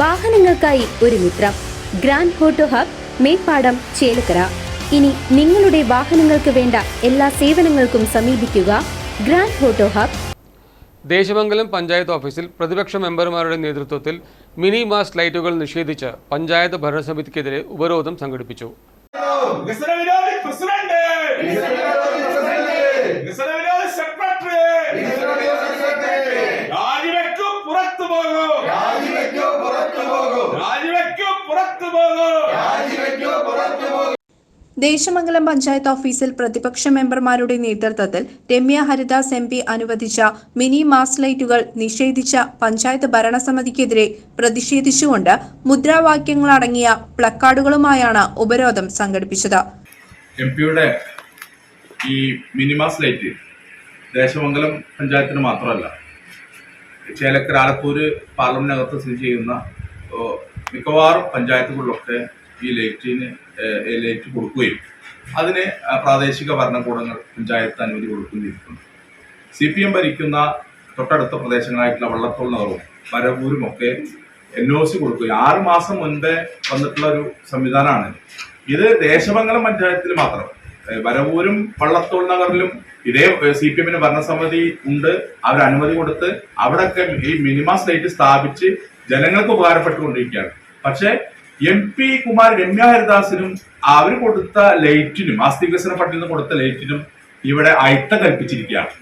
വാഹനങ്ങൾക്കായി ഒരു മിത്രം. Grand auto hub Meppadam Chelakkara. ഇനി നിങ്ങളുടെ വാഹനങ്ങൾക്ക് വേണ്ട എല്ലാ സേവനങ്ങൾക്കും സമീപിക്കുക grand auto hub. Desamangalam panchayat ഓഫീസിൽ പ്രതിപക്ഷ മെമ്പർമാരുടെ നേതൃത്വത്തിൽ മിനി മാസ് ലൈറ്റുകൾ നിഷേധിച്ച് പഞ്ചായത്ത് ഭരണസമിതിക്കെതിരെ ഉപരോധം സംഘടിപ്പിച്ചു. ദേശമംഗലം പഞ്ചായത്ത് ഓഫീസിൽ പ്രതിപക്ഷ മെമ്പർമാരുടെ നേതൃത്വത്തിൽ രമ്യ ഹരിദാസ് എം പി അനുവദിച്ച മിനി മാസ് ലൈറ്റുകൾ നിഷേധിച്ച പഞ്ചായത്ത് ഭരണസമിതിക്കെതിരെ പ്രതിഷേധിച്ചുകൊണ്ട് മുദ്രാവാക്യങ്ങളടങ്ങിയ പ്ലക്കാർഡുകളുമായാണ് ഉപരോധം സംഘടിപ്പിച്ചത്. എം പിയുടെ ഈ മിനിമാസ് ലൈറ്റ് ദേശമംഗലം പഞ്ചായത്തിന് മാത്രമല്ല ചേലക്കര ആലത്തൂര് പാർലമെന്റിനകത്ത് സ്ഥിതി ചെയ്യുന്ന മിക്കവാറും പഞ്ചായത്തുകളിലൊക്കെ ഈ ലൈറ്റിന് ലൈറ്റ് കൊടുക്കുകയും അതിന് പ്രാദേശിക ഭരണകൂടങ്ങൾ പഞ്ചായത്ത് അനുമതി ചെയ്തിട്ടുണ്ട്. സി പി എം ഭരിക്കുന്ന തൊട്ടടുത്ത പ്രദേശങ്ങളായിട്ടുള്ള വള്ളത്തോൾ നഗറും പരവൂരും ഒക്കെ എൻ ഒ സി കൊടുക്കുകയും ആറ് മാസം മുൻപേ വന്നിട്ടുള്ള ഒരു സംവിധാനമാണ്. ഇത് ദേശമംഗലം പഞ്ചായത്തിൽ മാത്രം. വരവൂരും വള്ളത്തോൾ നഗറിലും ഇതേ സി പി എമ്മിന് ഭരണസമിതി ഉണ്ട്. അവർ അനുമതി കൊടുത്ത് അവിടെയൊക്കെ ഈ മിനിമം സ്റ്റേറ്റ് സ്ഥാപിച്ച് ജനങ്ങൾക്ക് ഉപകാരപ്പെട്ടുകൊണ്ടിരിക്കുകയാണ്. പക്ഷേ എം പി കുമാർ രമ്യ ഹരിദാസിനും അവർ കൊടുത്ത ലൈറ്റിനും ആസ്തി വികസന ഫണ്ടിൽ നിന്ന് കൊടുത്ത ലൈറ്റിനും ഇവിടെ അയത്ത കൽപ്പിച്ചിരിക്കുകയാണ്.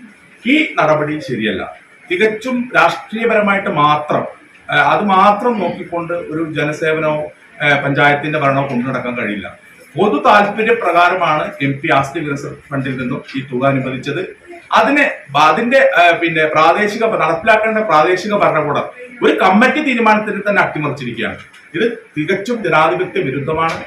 ഈ നടപടി ശരിയല്ല. തികച്ചും രാഷ്ട്രീയപരമായിട്ട് മാത്രം അത് മാത്രം നോക്കിക്കൊണ്ട് ഒരു ജനസേവനമോ ആ, പഞ്ചായത്തിന്റെ ഭരണമോ കൊണ്ടു നടക്കാൻ കഴിയില്ല. പൊതു താല്പര്യ പ്രകാരമാണ് എം പി ആസ്തി വികസന ഫണ്ടിൽ നിന്നും ഈ തുക അനുവദിച്ചത്. അതിന് അതിന്റെ പിന്നെ പ്രാദേശിക നടപ്പിലാക്കേണ്ട പ്രാദേശിക ഭരണകൂടം ഒരു കമ്മിറ്റി തീരുമാനത്തിന് തന്നെ അട്ടിമറിച്ചിരിക്കുകയാണ്. ഇത് തികച്ചും ജനാധിപത്യ വിരുദ്ധമാണ്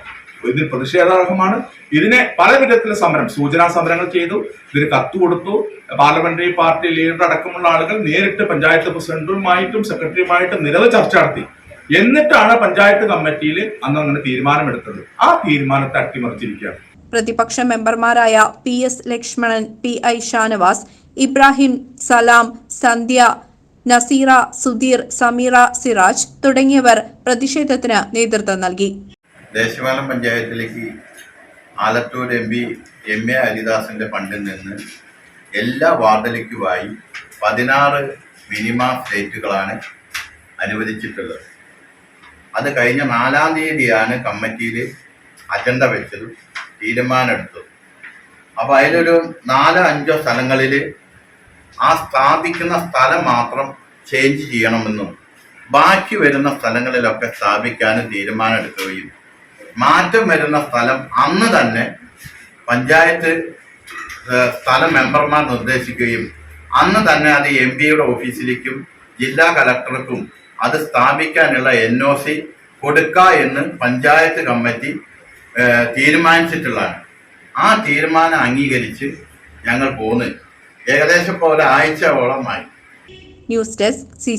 ഇതിന് പ്രതിഷേധാർഹമാണ്. ഇതിനെ പല വിധത്തിലുള്ള സമരം സൂചനാ സമരങ്ങൾ ചെയ്തു ഇതിന് കത്ത് കൊടുത്തു. പാർലമെന്ററി പാർട്ടി ലീഡർ അടക്കമുള്ള ആളുകൾ നേരിട്ട് പഞ്ചായത്ത് പ്രസിഡന്റുമായിട്ടും സെക്രട്ടറിയുമായിട്ടും നിരവധി ചർച്ച നടത്തി. എന്നിട്ടാണ് പഞ്ചായത്ത് കമ്മിറ്റിയിൽ അന്ന് അങ്ങനെ തീരുമാനമെടുത്തത്. ആ തീരുമാനത്തെ അട്ടിമറിച്ചിരിക്കുകയാണ്. പ്രതിപക്ഷ മെമ്പർമാരായ P S Lakshmanan P I Shanavas Ibrahim Salam Sandhya Naseera Sudheer Sameera Siraj തുടങ്ങിയവർ പ്രതിഷേധത്തിന് നേതൃത്വം നൽകി. ദേശവാലം പഞ്ചായത്തിലേക്ക് Alathur M P M A ഹരിദാസിന്റെ ഫണ്ടിൽ നിന്ന് എല്ലാ വാർഡിലേക്കുമായി പതിനാറ് മിനിമം സ്റ്റേറ്റുകളാണ് അനുവദിച്ചിട്ടുള്ളത്. അത് കഴിഞ്ഞ നാലാം തീയതിയാണ് കമ്മിറ്റിയിൽ അജണ്ട വെച്ചത്. തീരുമാനമെടുത്തത് അപ്പോൾ അതിലൊരു നാലോ അഞ്ചോ സ്ഥലങ്ങളിൽ ആ സ്ഥാപിക്കുന്ന സ്ഥലം മാത്രം ചേഞ്ച് ചെയ്യണമെന്നും ബാക്കി വരുന്ന സ്ഥലങ്ങളിലൊക്കെ സ്ഥാപിക്കാനും തീരുമാനമെടുക്കുകയും മാറ്റം വരുന്ന സ്ഥലം അന്ന് തന്നെ പഞ്ചായത്ത് സ്ഥലം മെമ്പർമാർ നിർദ്ദേശിക്കുകയും അന്ന് തന്നെ അത് എം പിയുടെ ഓഫീസിലേക്കും ജില്ലാ കലക്ടർക്കും അത് സ്ഥാപിക്കാനുള്ള എൻ ഒ സി കൊടുക്ക എന്ന് പഞ്ചായത്ത് കമ്മിറ്റി തീരുമാനിച്ചിട്ടുള്ളതാണ്. ആ തീരുമാനം അംഗീകരിച്ച് ഞങ്ങൾ പോന്ന്. ഏകദേശം ഇപ്പോൾ ഒരാഴ്ചയോളമായി. News desk C